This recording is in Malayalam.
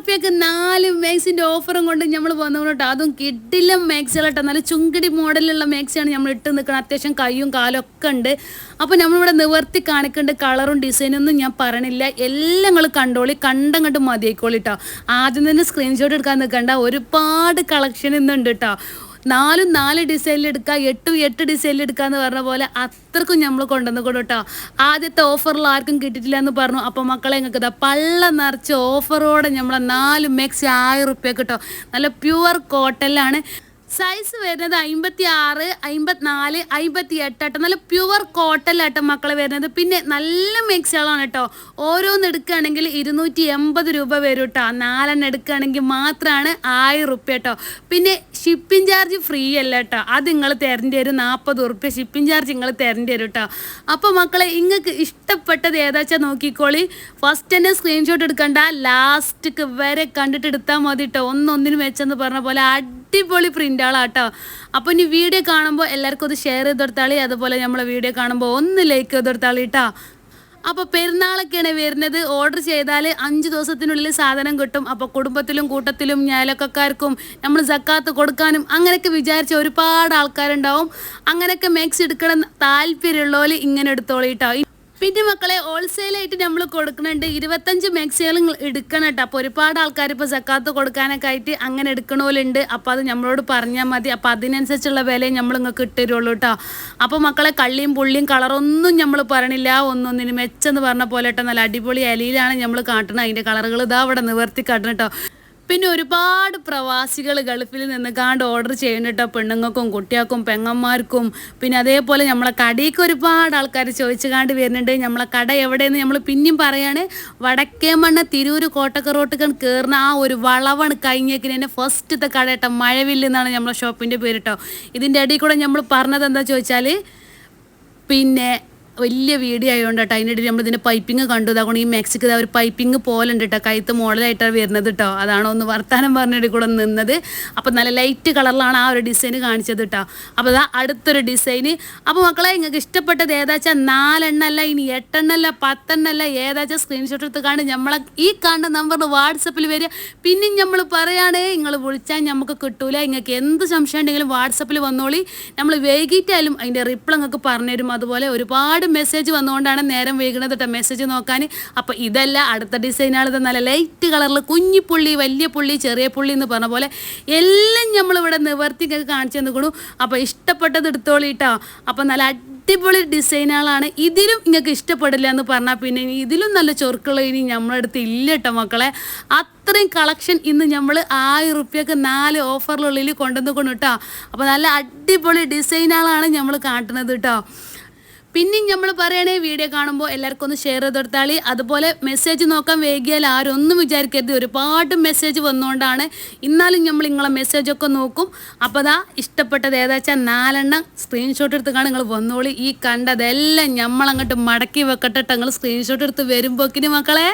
റുപ്യക്ക് നാല് മാക്സിന്റെ ഓഫറും കൊണ്ട് നമ്മൾ കേട്ടോ അതും കിഡില്ല മാക്സുകളട്ടോ. നല്ല ചുങ്കിടി മോഡലുള്ള മാക്സിയാണ് നമ്മൾ ഇട്ട് നിൽക്കുന്നത് അത്യാവശ്യം കൈയും കാലും ഒക്കെ ഉണ്ട്. അപ്പോൾ നമ്മളിവിടെ നിവർത്തി കാണിക്കേണ്ട കളറും ഡിസൈനും ഒന്നും ഞാൻ പറയണില്ല. എല്ലാം നിങ്ങൾ കണ്ടോളി. കണ്ടങ്ങോട്ട് മതിയായിക്കോളി കേട്ടോ ആദ്യം തന്നെ സ്ക്രീൻഷോട്ട് എടുക്കാൻ നിൽക്കണ്ട ഒരുപാട് കളക്ഷൻ ഇന്നുണ്ട് കേട്ടോ നാലും നാല് ഡിസൈനിൽ എടുക്കുക എട്ടും എട്ട് ഡിസൈനിൽ എടുക്കുക എന്ന് പറഞ്ഞ പോലെ അത്രക്കും നമ്മൾ കൊണ്ടുവന്ന് കൊടുട്ടോ. ആദ്യത്തെ ഓഫറിൽ ആർക്കും കിട്ടിയിട്ടില്ല എന്ന് പറഞ്ഞു. അപ്പോൾ മക്കളെ ഞങ്ങൾക്ക് ഇതാ പള്ള നിറച്ച് ഓഫറോടെ നമ്മളെ നാല് മെക്സ് ആയിരം റുപ്യ കിട്ടോ. നല്ല പ്യുവർ കോട്ടനിലാണ് സൈസ് വരുന്നത് അമ്പത്തി ആറ് അമ്പത്തിനാല് അമ്പത്തി എട്ടാട്ടോ നല്ല പ്യുവർ കോട്ടലാട്ടോ മക്കളെ വരുന്നത്. പിന്നെ നല്ല മിക്സുകളാണ് കേട്ടോ ഓരോന്ന് എടുക്കുകയാണെങ്കിൽ ഇരുന്നൂറ്റി എൺപത് രൂപ വരും കേട്ടോ നാലെണ്ണം എടുക്കുകയാണെങ്കിൽ മാത്രമാണ് ആയിരം റുപ്യ കേട്ടോ പിന്നെ ഷിപ്പിംഗ് ചാർജ് ഫ്രീ അല്ല കേട്ടോ അത് നിങ്ങൾ തരേണ്ടി വരും. നാൽപ്പത് റുപ്യ ഷിപ്പിംഗ് ചാർജ് നിങ്ങൾ തരേണ്ടി വരും കേട്ടോ അപ്പോൾ മക്കളെ നിങ്ങൾക്ക് ഇഷ്ടപ്പെട്ടത് ഏതാച്ചാ നോക്കിക്കോളി. ഫസ്റ്റ് തന്നെ സ്ക്രീൻഷോട്ട് എടുക്കണ്ട. ലാസ്റ്റ് വരെ കണ്ടിട്ട് എടുത്താൽ മതി കേട്ടോ ഒന്നൊന്നിനും വെച്ചെന്ന് പറഞ്ഞ പോലെ അടിപൊളി പ്രിന്റുകളാട്ടോ അപ്പോൾ ഇനി വീഡിയോ കാണുമ്പോൾ എല്ലാവർക്കും ഒന്ന് ഷെയർ ചെയ്ത് കൊടുത്താളി. അതുപോലെ നമ്മളെ വീഡിയോ കാണുമ്പോൾ ഒന്ന് ലൈക്ക് ചെയ്ത് കൊടുത്താളി കേട്ടോ അപ്പോൾ പെരുന്നാളൊക്കെയാണ് വരുന്നത്. ഓർഡർ ചെയ്താൽ അഞ്ച് ദിവസത്തിനുള്ളിൽ സാധനം കിട്ടും. അപ്പോൾ കുടുംബത്തിലും കൂട്ടത്തിലും ഞാലക്കാർക്കും നമ്മൾ സക്കാത്ത് കൊടുക്കാനും അങ്ങനെയൊക്കെ വിചാരിച്ച ഒരുപാട് ആൾക്കാരുണ്ടാവും. അങ്ങനെയൊക്കെ മേക്സ് എടുക്കണം താല്പര്യമുള്ളവർ ഇങ്ങനെ എടുത്തോളിട്ടോ പിന്നെ മക്കളെ ഹോൾസെയിലായിട്ട് നമ്മൾ കൊടുക്കുന്നുണ്ട്. ഇരുപത്തഞ്ച് മാക്സികൾ എടുക്കണം കേട്ടോ. അപ്പോൾ ഒരുപാട് ആൾക്കാർ ഇപ്പോൾ സക്കാത്ത് കൊടുക്കാനൊക്കെ ആയിട്ട് അങ്ങനെ എടുക്കണോലുണ്ട്. അപ്പോൾ അത് നമ്മളോട് പറഞ്ഞാൽ മതി. അപ്പോൾ അതിനനുസരിച്ചുള്ള വിലയും നമ്മൾ നിങ്ങൾക്ക് ഇട്ടുതരുള്ളൂ കേട്ടോ അപ്പോൾ മക്കളെ കള്ളിയും പുള്ളിയും കളറൊന്നും നമ്മൾ പറയണില്ല. ഒന്നൊന്നിന് മെച്ചെന്ന് പറഞ്ഞ പോലെ കേട്ടോ നല്ല അടിപൊളി അലിയിലാണ് നമ്മൾ കാട്ടുന്നത് അതിന്റെ കളറുകൾ ഇതാ അവിടെ നിവർത്തി കാട്ടണം കേട്ടോ പിന്നെ ഒരുപാട് പ്രവാസികൾ ഗൾഫിൽ നിന്ന് കാണ്ട് ഓർഡർ ചെയ്യുന്നുണ്ട് പെണ്ണുങ്ങൾക്കും കുട്ടികൾക്കും പെങ്ങന്മാർക്കും. പിന്നെ അതേപോലെ നമ്മളെ കടയ്ക്ക് ഒരുപാട് ആൾക്കാർ ചോദിച്ചു കാണ്ട് വരുന്നുണ്ട്. നമ്മളെ കട എവിടെയെന്ന് നമ്മൾ പിന്നെയും പറയാണ്. വടക്കേമണ്ണ തിരൂർ കോട്ടക്ക റോട്ടുകൾ കയറുന്ന ആ ഒരു വളവാണ് കഴിഞ്ഞേക്കിന് തന്നെ ഫസ്റ്റത്തെ കട കേട്ടോ. മഴവില്ല് എന്നാണ് നമ്മളെ ഷോപ്പിന്റെ പേര് കേട്ടോ. ഇതിന്റെ ഇടയിൽ കൂടെ നമ്മൾ പറഞ്ഞത് എന്താ ചോദിച്ചാൽ പിന്നെ വലിയ വീഡിയോ ആയതുകൊണ്ട് കേട്ടോ നമ്മൾ ഇതിന്റെ പൈപ്പിംഗ് കണ്ടു. അതുകൊണ്ട് ഈ മെക്സിക്ക് ഒരു പൈപ്പിംഗ് പോലെ ഉണ്ട് കേട്ടോ കൈത്ത് മോഡലായിട്ടാണ് വരുന്നത് കേട്ടോ അതാണോ ഒന്ന് വർത്താനം പറഞ്ഞിട്ട് കൂടെ നിന്നത്. അപ്പോൾ നല്ല ലൈറ്റ് കളറിലാണ് ആ ഒരു ഡിസൈൻ കാണിച്ചത് കേട്ടോ അപ്പോൾ അതാ അടുത്തൊരു ഡിസൈന് അപ്പോൾ മക്കളെ നിങ്ങൾക്ക് ഇഷ്ടപ്പെട്ടത് ഏതാച്ചാൽ നാലെണ്ണല്ല ഇനി എട്ടെണ്ണല്ല പത്തെണ്ണല്ല ഏതാച്ചാൽ സ്ക്രീൻഷോട്ട് എടുത്ത് കാണും. നമ്മളെ ഈ കാണുന്ന നമ്പറിൽ വാട്സപ്പിൽ വരിക. പിന്നെയും നമ്മൾ പറയുകയാണേ നിങ്ങൾ വിളിച്ചാൽ നമുക്ക് കിട്ടൂല. നിങ്ങൾക്ക് എന്ത് സംശയം ഉണ്ടെങ്കിലും വാട്സപ്പിൽ വന്നോളി. നമ്മൾ വൈകിട്ടായാലും അതിന്റെ റിപ്ലൈ നിങ്ങൾക്ക് പറഞ്ഞുതരും. അതുപോലെ ഒരുപാട് മെസ്സേജ് വന്നുകൊണ്ടാണ് നേരം വൈകുന്നത് കേട്ടോ മെസ്സേജ് നോക്കാൻ. അപ്പോൾ ഇതല്ല അടുത്ത ഡിസൈനാണ് ഇത് നല്ല ലൈറ്റ് കളറിൽ കുഞ്ഞിപ്പുള്ളി വലിയ പുള്ളി ചെറിയ പുള്ളി എന്ന് പറഞ്ഞ പോലെ എല്ലാം നമ്മളിവിടെ നിവർത്തി നിങ്ങൾക്ക് കാണിച്ചു തന്നിക്കണു. അപ്പോൾ ഇഷ്ടപ്പെട്ടത് എടുത്തോളി കേട്ടോ അപ്പോൾ നല്ല അടിപൊളി ഡിസൈനുകളാണ് ഇതിലും നിങ്ങൾക്ക് ഇഷ്ടപ്പെടില്ല എന്ന് പറഞ്ഞാൽ പിന്നെ ഇതിലും നല്ല ചൊറുക്കുള്ള ഇനി നമ്മളടുത്ത് ഇല്ല കേട്ടോ മക്കളെ. അത്രയും കളക്ഷൻ ഇന്ന് നമ്മൾ ആയിരം റുപ്യക്ക് നാല് ഓഫറിനുള്ളിൽ കൊണ്ടുവന്നു കൊണ്ട് കേട്ടോ അപ്പോൾ നല്ല അടിപൊളി ഡിസൈനുകളാണ് നമ്മൾ കാട്ടുന്നത് കേട്ടോ പിന്നെയും നമ്മൾ പറയണേ വീഡിയോ കാണുമ്പോൾ എല്ലാവർക്കും ഒന്ന് ഷെയർ ചെയ്ത് കൊടുത്താളി അതുപോലെ മെസ്സേജ് നോക്കാൻ വൈകിയാൽ ആരും ഒന്നും വിചാരിക്കരുത്. ഒരുപാട് മെസ്സേജ് വന്നുകൊണ്ടാണ് ഇന്നാലും നമ്മൾ നിങ്ങളെ മെസ്സേജൊക്കെ നോക്കും. അപ്പോൾ അതാ ഇഷ്ടപ്പെട്ടത് ഏതാച്ചാൽ നാലെണ്ണം സ്ക്രീൻഷോട്ട് എടുത്ത് കാണാൻ നിങ്ങൾ വന്നോളി. ഈ കണ്ടതെല്ലാം നമ്മളങ്ങോട്ട് മടക്കി വെക്കട്ടെ നിങ്ങൾ സ്ക്രീൻഷോട്ട് എടുത്ത് വരുമ്പോക്കിന് മക്കളെ.